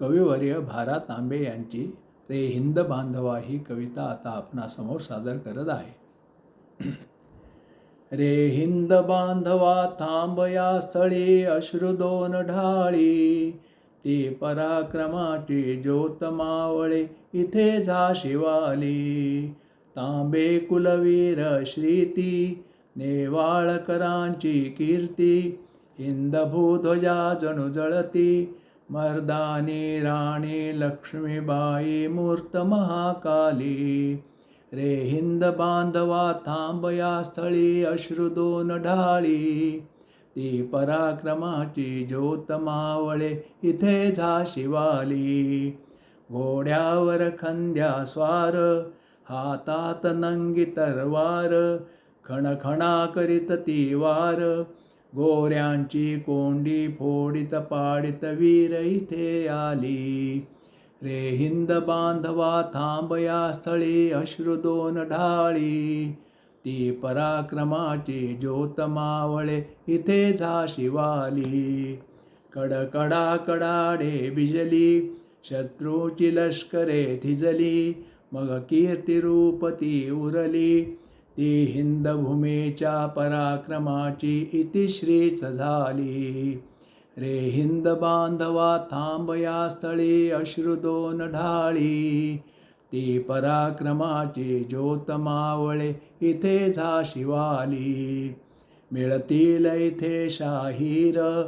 कविवर्य भारा तांबे यांची रे हिंद बांधवा ही कविता आता आपणासमोर सादर करत आहे. रे हिंद बांधवा थांब या स्थळी अश्रू दोन ढाळी. ती पराक्रमाची ज्योत मावळे इथे जा शिवाली. तांबे कुलवीर श्रीती नेवाळकरांची कीर्ती हिंद भूध्वजा जणू जळती. मर्दानी राणी लक्ष्मीबाई मूर्त महाकाली. रे हिंद बांधवा थांबया स्थळी अश्रू दोन ढाळी. ती पराक्रमाची ज्योत मावळे इथे जा शिवाली. घोड्यावर खंद्या स्वार हातात नंगी तरवार खणखणा करीत ती वार. गोऱ्यांची कोंडी फोडीत पाडित वीर इथे आली. रे हिंद बांधवा थांबया स्थळी अश्रू दोन ढाळी. ती पराक्रमाची ज्योत मावळे इथे झाशिवाली कडकडा कडाडे बिजली शत्रूची लष्करे थिजली मग कीर्तिरूपती उरली. ती हिंदभूमीच्या पराक्रमाची पराक्रमाची इतिश्रीच झाली. रे हिंद बांधवा थांब या स्थळी अश्रू दोन ढाळी. ती पराक्रमाची ज्योत मावळे इथे झा शिवाली मिळतील इथे शाहीर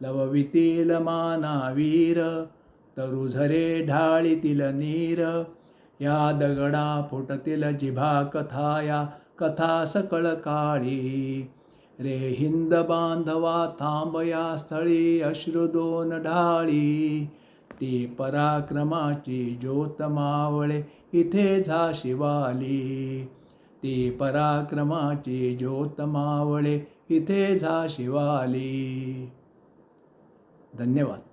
लववितील मानावीर. तरुझरे ढाळीतील नीर. या दगडा फुटतील जिभा कथा या कथा सकळ काळी. रे हिंद बांधवा थांबया स्थळी अश्रू दोन ढाळी. ती पराक्रमाची ज्योत मावळे इथे झाशिवाली ती पराक्रमाची ज्योत मावळे इथे झाशिवाली धन्यवाद.